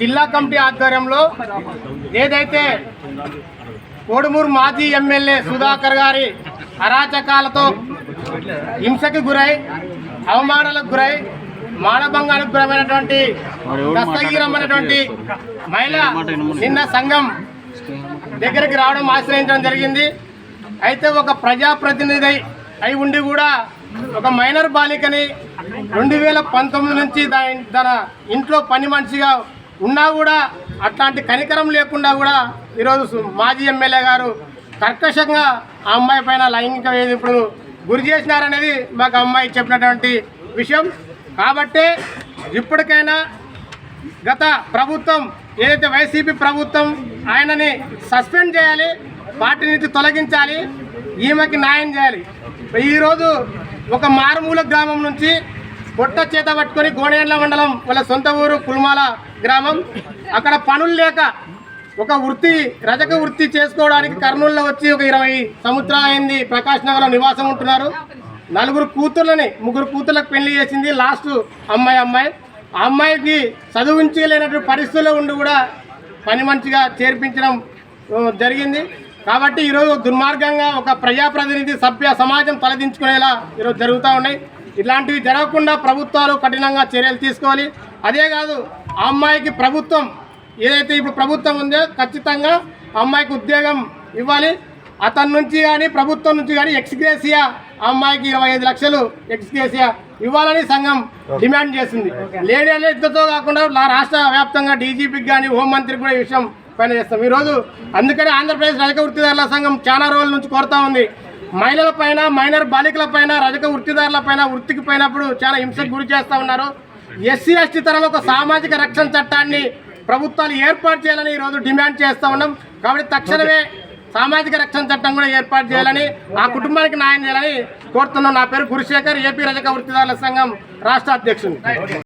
జిల్లా కమిటీ ఆధ్వర్యంలో ఏదైతే కోడుమూరు మాజీ ఎమ్మెల్యే సుధాకర్ గారి అరాచకాలతో హింసకి గురై అవమానాలకు గురై మానభంగానికి గురమైనటువంటి దస్తగిరమైనటువంటి మహిళ నిన్న సంఘం దగ్గరికి రావడం ఆశ్రయించడం జరిగింది. అయితే ఒక ప్రజాప్రతినిధి అయి ఉండి కూడా ఒక మైనర్ బాలికని రెండు వేల పంతొమ్మిది నుంచి దాని తన ఇంట్లో పని మనిషిగా ఉన్నా కూడా అట్లాంటి కనికరం లేకుండా కూడా ఈరోజు మాజీ ఎమ్మెల్యే గారు కర్కశంగా ఆ అమ్మాయి పైన లైంగిక వేధింపులు గురి చేసినారనేది మాకు అమ్మాయి చెప్పినటువంటి విషయం. కాబట్టే ఇప్పటికైనా గత ప్రభుత్వం ఏదైతే వైసీపీ ప్రభుత్వం ఆయనని సస్పెండ్ చేయాలి పార్టీ నుంచి తొలగించాలి ఈమెకి న్యాయం చేయాలి. ఈరోజు ఒక మారుమూల గ్రామం నుంచి పొట్ట చేత పట్టుకొని గోడేండ్ల మండలం వాళ్ళ సొంత ఊరు కుల్మాల గ్రామం. అక్కడ పనులు లేక ఒక వృత్తి రజక వృత్తి చేసుకోవడానికి కర్నూలులో వచ్చి ఒక ఇరవై సంవత్సరాలైంది అయింది ప్రకాష్ నగర్లో నివాసం ఉంటున్నారు. నలుగురు కూతుర్లని ముగ్గురు కూతుర్లకు పెళ్ళి చేసింది లాస్ట్ అమ్మాయి అమ్మాయి. ఆ అమ్మాయికి చదివించలేనటువంటి పరిస్థితుల్లో ఉండి కూడా పని మంచిగా చేర్పించడం జరిగింది. కాబట్టి ఈరోజు దుర్మార్గంగా ఒక ప్రజాప్రతినిధి సభ్య సమాజం తలదించుకునేలా ఈరోజు జరుగుతూ ఉన్నాయి. ఇలాంటివి జరగకుండా ప్రభుత్వాలు కఠినంగా చర్యలు తీసుకోవాలి. అదే కాదు ఆ అమ్మాయికి ప్రభుత్వం ఏదైతే ఇప్పుడు ప్రభుత్వం ఉందో ఖచ్చితంగా అమ్మాయికి ఉద్యోగం ఇవ్వాలి. అతని నుంచి కానీ ప్రభుత్వం నుంచి కానీ ఎక్స్గ్రేసియా అమ్మాయికి ఇరవై ఐదు లక్షలు ఎక్స్గ్రేసియా ఇవ్వాలని సంఘం డిమాండ్ చేసింది. లేడీ ఇద్దరితో కాకుండా రాష్ట్ర వ్యాప్తంగా డీజీపీకి కానీ హోంమంత్రికి కూడా ఈ విషయం పైన చేస్తాం ఈరోజు అందుకనే ఆంధ్రప్రదేశ్ రజక వృత్తిదారుల సంఘం చాలా రోజుల నుంచి కోరుతా ఉంది. మహిళల పైన మైనర్ బాలికల పైన రజక వృత్తిదారుల పైన వృత్తికి పోయినప్పుడు చాలా హింసకు గురి చేస్తూ ఉన్నారు. ఎస్సీ ఎస్టీ తరం ఒక సామాజిక రక్షణ చట్టాన్ని ప్రభుత్వాలు ఏర్పాటు చేయాలని ఈరోజు డిమాండ్ చేస్తూ ఉన్నాం. కాబట్టి తక్షణమే సామాజిక రక్షణ చట్టం కూడా ఏర్పాటు చేయాలని ఆ కుటుంబానికి న్యాయం చేయాలని కోరుతున్నాం. నా పేరు గురుశేఖర్ ఏపీ రజక వృత్తిదారుల సంఘం రాష్ట్ర అధ్యక్షుడు